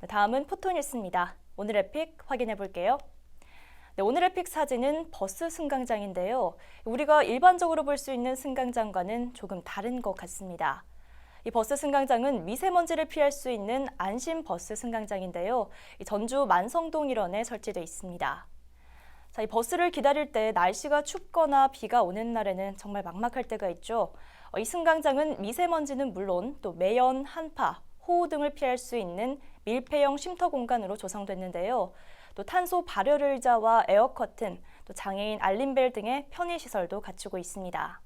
네, 다음은 포토뉴스입니다. 오늘의 픽 확인해 볼게요. 네, 오늘의 픽 사진은 버스 승강장인데요. 우리가 일반적으로 볼 수 있는 승강장과는 조금 다른 것 같습니다. 이 버스 승강장은 미세먼지를 피할 수 있는 안심 버스 승강장인데요. 이 전주 만성동 일원에 설치되어 있습니다. 자, 이 버스를 기다릴 때 날씨가 춥거나 비가 오는 날에는 정말 막막할 때가 있죠. 어, 이 승강장은 미세먼지는 물론 또 매연, 한파, 호우 등을 피할 수 있는 밀폐형 쉼터 공간으로 조성됐는데요. 또 탄소 발열 의자와 에어 커튼, 또 장애인 알림벨 등의 편의 시설도 갖추고 있습니다.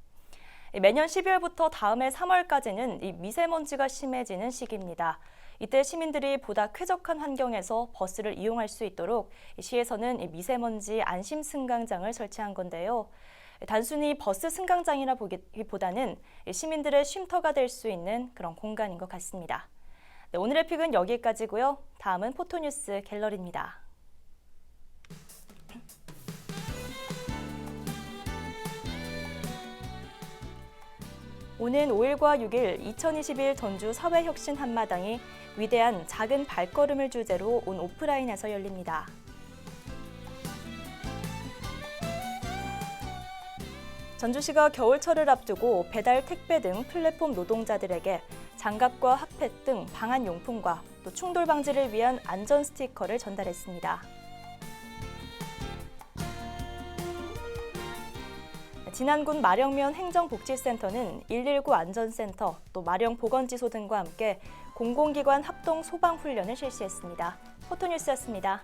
매년 12월부터 다음해 3월까지는 이 미세먼지가 심해지는 시기입니다. 이때 시민들이 보다 쾌적한 환경에서 버스를 이용할 수 있도록 시에서는 이 미세먼지 안심 승강장을 설치한 건데요. 단순히 버스 승강장이라 보기보다는 시민들의 쉼터가 될 수 있는 그런 공간인 것 같습니다. 네, 오늘의 픽은 여기까지고요. 다음은 포토뉴스 갤러리입니다. 오는 5일과 6일 2021 전주 사회혁신 한마당이 위대한 작은 발걸음을 주제로 온 오프라인에서 열립니다. 전주시가 겨울철을 앞두고 배달 택배 등 플랫폼 노동자들에게 장갑과 핫팩 등 방한 용품과 또 충돌 방지를 위한 안전 스티커를 전달했습니다. 진안군 마령면 행정복지센터는 119 안전센터, 또 마령보건지소 등과 함께 공공기관 합동 소방훈련을 실시했습니다. 포토뉴스였습니다.